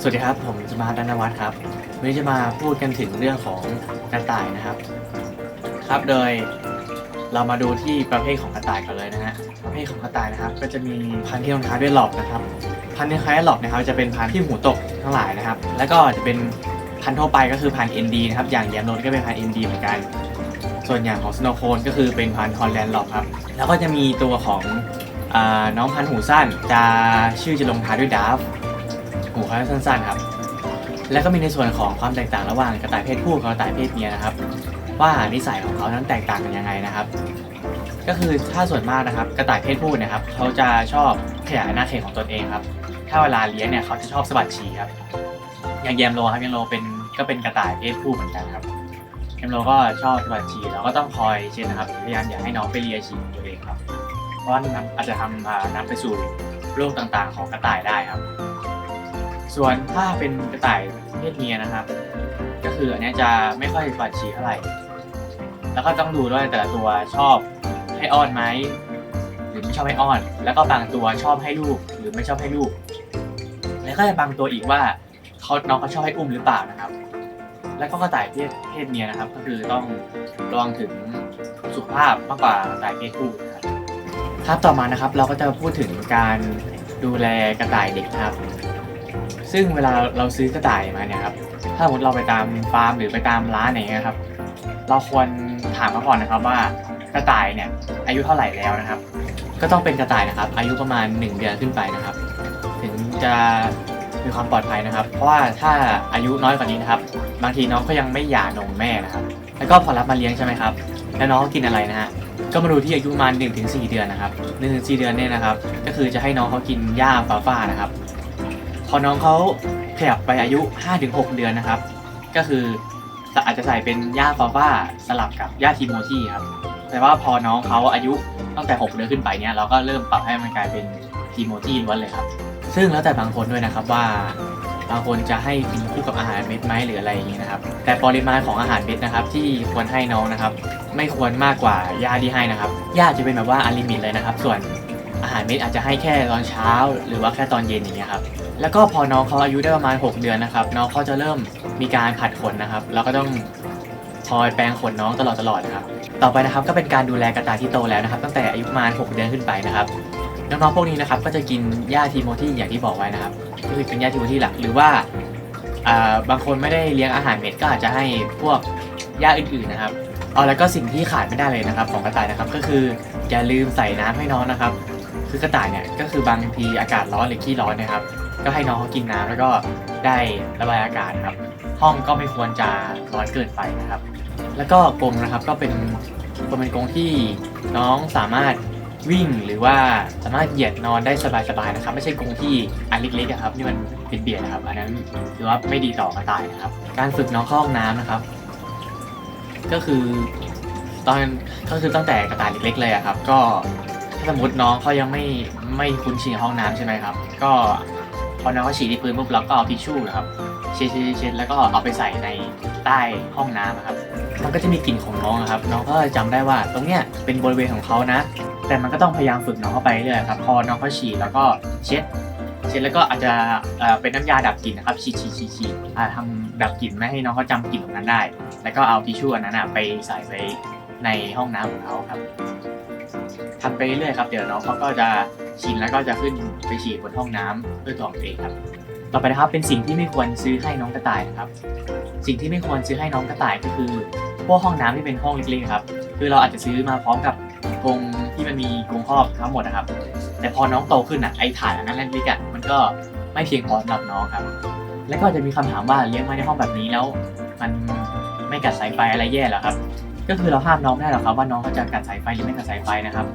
สวัสดีครับ ผมสมาร์ทนวัฒน์ครับวันนี้จะมาพูดกันถึงเรื่องของกระต่ายนะครับ ครับโดยเรามาดูที่ประเภทของกระต่ายกันเลยนะฮะประเภทของกระต่ายนะครับ ก็จะมีพันธุ์ที่รองท้าด้วยหลอบนะครับ พันธุ์ที่คล้ายหลอบนะครับจะเป็นพันธุ์ที่หูตกทั้งหลายนะครับ แล้วก็จะเป็นพันธุ์ทั่วไปก็คือพันธุ์ ND นะครับอย่างแยมโนนก็เป็นพันธุ์ ND เหมือนกัน ส่วนอย่างของสโนโคนก็คือเป็นพันธุ์ฮอลแลนด์หลอบครับ แล้วก็จะมีตัวของอาน้องพันธุ์หูสั้นจะชื่อจะลงท้ายด้วยดาฟ หูเขาจะสั้นๆครับ แล้วก็มีในส่วนของความแตกต่างระหว่างกระต่ายเพศผู้กับกระต่ายเพศเมียนะครับ ว่านิสัยของเขานั้นแตกต่างกันยังไงนะครับ ก็คือถ้าส่วนมากนะครับ กระต่ายเพศผู้นะครับเขาจะชอบขยายอาณาเขตของตนเองครับ ถ้าเวลาเลี้ยงเนี่ยเขาจะชอบสะบัดฉี่ครับ อย่างแยมโลครับแยมโลเป็นก็เป็นกระต่ายเพศผู้เหมือนกันครับแยมโลก็ชอบสะบัดฉี่เราก็ต้องคอยเช็ดนะครับพยายามอย่าให้น้องไปเลียฉี่ตัวเองครับ เพราะว่านั้นอาจจะทำอ่านำไปสู่โรคต่างๆ ของกระต่ายได้ครับ ส่วนถ้าเป็นกระต่ายเพศเมียนะครับ ก็คืออันนี้จะไม่ค่อยปัดฉี่เท่าไหร่ แล้วก็ต้องดูด้วยแต่ละตัวชอบให้อ้อนไหมหรือไม่ชอบให้อ้อน แล้วก็บางตัวชอบให้ลูกหรือไม่ชอบให้ลูก แล้วก็บางตัวอีกว่าเขาน้องเขาชอบให้อุ้มหรือเปล่านะครับ แล้วก็กระต่ายเพศเพศเมียนะครับ ก็คือต้องระวังถึงสุขภาพมากกว่ากระต่ายเพศผู้ครับครับต่อมานะครับเราก็จะพูดถึงการดูแลกระต่ายเด็กนะครับ ซึ่งเวลาเราซื้อกระต่ายมาเนี่ยครับ ถ้าสมมติเราไปตามฟาร์มหรือไปตามร้านอย่างเงี้ยครับ เราควรถามมาก่อนนะครับว่ากระต่ายเนี่ยอายุเท่าไหร่แล้วนะครับ ก็ต้องเป็นกระต่ายนะครับ อายุประมาณ 1 เดือนขึ้นไปนะครับ ถึงจะมีความปลอดภัยนะครับ เพราะว่าถ้าอายุน้อยกว่านี้นะครับ บางทีน้องก็ยังไม่หย่านมแม่นะครับ แล้วก็พอรับมาเลี้ยงใช่ไหมครับ แล้วน้องกินอะไรนะฮะก็มาดูที่อายุประมาณ1-4 เดือนนะครับ1-4 เดือนเนี่ยนะครับ ก็คือจะให้น้องเขากินหญ้าฟ้านะครับ พอน้องเขาขยับไปอายุ 5-6 เดือนนะครับ ก็คืออาจจะใส่เป็นหญ้าฟาฟ้าสลับกับหญ้าทีโมทีครับ แต่ว่าพอน้องเขาอายุตั้งแต่ 6 เดือนขึ้นไปเนี่ยเราก็เริ่มปรับให้มันกลายเป็นทีโมทีล้วนเลยครับ ซึ่งแล้วแต่บางคนด้วยนะครับว่าบางคนจะให้กินคู่กับอาหารเม็ดไหมหรืออะไรอย่างนี้นะครับ แต่ปริมาณของอาหารเม็ดนะครับ ที่ควรให้น้องนะครับ ไม่ควรมากกว่าหญ้าที่ให้นะครับหญ้าจะเป็นแบบว่าอลิมิตเลยนะครับ ส่วนารเม็ดอาจจะให้แค่ตอนเช้า หรือว่าแค่ตอนเย็นอย่างเงี้ยครับแล้วก็พอน้องเขาอายุได้ประมาณ 6 เดือนนะครับน้องเขาจะเริ่มมีการผัดขนนะครับเราก็ต้องคอยแปรงขนน้องตลอดตลอดนะครับต่อไปนะครับก็เป็นการดูแลกระต่ายที่โตแล้วนะครับ ตั้งแต่อายุประมาณ 6 เดือนขึ้นไปนะครับน้องๆพวกนี้นะครับก็จะกินหญ้าทีโมที่อย่างที่บอกไว้นะครับก็คือเป็นหญ้าทีโมที่หลักหรือว่าอ่าบางคนไม่ได้เลี้ยงอาหารเม็ดก็อาจจะให้พวกหญ้าอื่นๆนะครับเอาแล้วก็สิ่งที่ขาดไม่ได้เลยนะครับ ของกระต่ายนะครับก็คืออย่าลืมใส่น้ำให้น้องนะครับ คือกระต่ายเนี่ยก็คือบางทีอากาศร้อนหรือขี้ร้อนนะครับ ก็ให้น้องเขากินน้ำแล้วก็ได้ระบายอากาศครับ ห้องก็ไม่ควรจะร้อนเกินไปนะครับ แล้วก็กรงนะครับก็เป็นควรเป็นกรงที่น้องสามารถวิ่งหรือว่าสามารถเหยียดนอนได้สบายๆนะครับ ไม่ใช่กรงที่อันเล็กๆครับนี่มันเบียดๆนะครับ อันนั้นถือว่าไม่ดีต่อกระต่ายนะครับ การฝึกน้องเข้าห้องน้ำนะครับ ก็คือตอนก็คือตั้งแต่กระต่ายเล็กๆเลยอะครับ ก็ ถ้าสมมติน้องเขายังไม่ไม่คุ้นชินกับห้องน้ำใช่ไหมครับ ก็พอน้องเขาฉี่ที่พื้นปุ๊บเราก็เอาทิชชู่นะครับเช็ดๆเช็ดแล้วก็เอาไปใส่ในใต้ห้องน้ำอะครับ มันก็จะมีกลิ่นของน้องอะครับ น้องก็จำได้ว่าตรงเนี้ยเป็นบริเวณของเขานะ แต่มันก็ต้องพยายามฝึกน้องเข้าไปเรื่อยครับ พอน้องเขาฉี่แล้วก็เช็ด เช็ดแล้วก็อาจจะเอ่อเป็นน้ำยาดับกลิ่นนะครับฉีดฉีดฉีดฉีดอ่าทำดับกลิ่นไม่ให้น้องเขาจำกลิ่นตรงนั้นได้ แล้วก็เอาทิชชู่อันนั้นอะไปใส่ไว้ในห้องน้ำของเขาครับ ทำไปเรื่อยครับเดี๋ยวน้องเขาก็จะชินแล้วก็จะขึ้นไปฉี่บนห้องน้ำด้วยตัวของตัวเองครับ ต่อไปนะครับเป็นสิ่งที่ไม่ควรซื้อให้น้องกระต่ายนะครับ สิ่งที่ไม่ควรซื้อให้น้องกระต่ายก็คือพวกห้องน้ำที่เป็นห้องเล็กๆครับ คือเราอาจจะซื้อมาพร้อมกับกรงที่มันมีกรงครอบทั้งหมดนะครับ แต่พอน้องโตขึ้นอะไอ้ฐานอันนั้นเล็กๆอะมันก็ไม่เพียงพอสำหรับน้องครับ แล้วก็จะมีคำถามว่าเลี้ยงไว้ในห้องแบบนี้แล้ว มันไม่กัดสายไฟอะไรแย่หรอครับ ก็คือเราห้ามน้องไม่ได้หรอกครับว่าน้องเขาจะกัดสายไฟหรือไม่กัดสายไฟนะครับ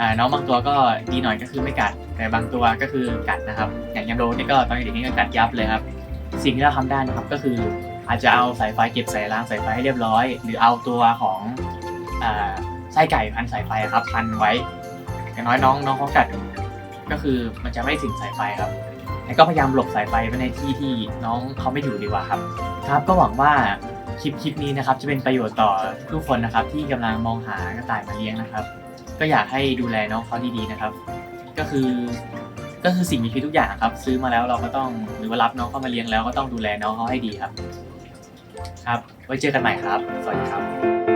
อ่าน้องบางตัวก็ดีหน่อยก็คือไม่กัด แต่บางตัวก็คือกัดนะครับ อย่างยามโดนี่ก็ตอนเด็กๆนี่ก็กัดยับเลยครับ สิ่งที่เราทำได้นะครับก็คืออาจจะเอาสายไฟเก็บใส่รางสายไฟให้เรียบร้อย หรือเอาตัวของอ่าไส้ไก่พันสายไฟครับพันไว้อย่างน้อยน้องน้องเขากัดก็คือมันจะไม่ถึงสายไฟครับแล้วก็พยายามหลบสายไฟไว้ในที่ที่น้องเขาไม่อยู่ดีกว่าครับ ครับก็หวังว่า คลิปคลิปนี้นะครับจะเป็นประโยชน์ต่อทุกคนนะครับ ที่กำลังมองหากระต่ายมาเลี้ยงนะครับ ก็อยากให้ดูแลน้องเขาดีๆนะครับ ก็คือ ก็คือสิ่งมีชีวิตทุกอย่างครับ ซื้อมาแล้วเราก็ต้องหรือว่ารับน้องเข้ามาเลี้ยงแล้วก็ต้องดูแลน้องเขาให้ดีครับ ครับ ไว้เจอกันใหม่ครับ สวัสดีครับ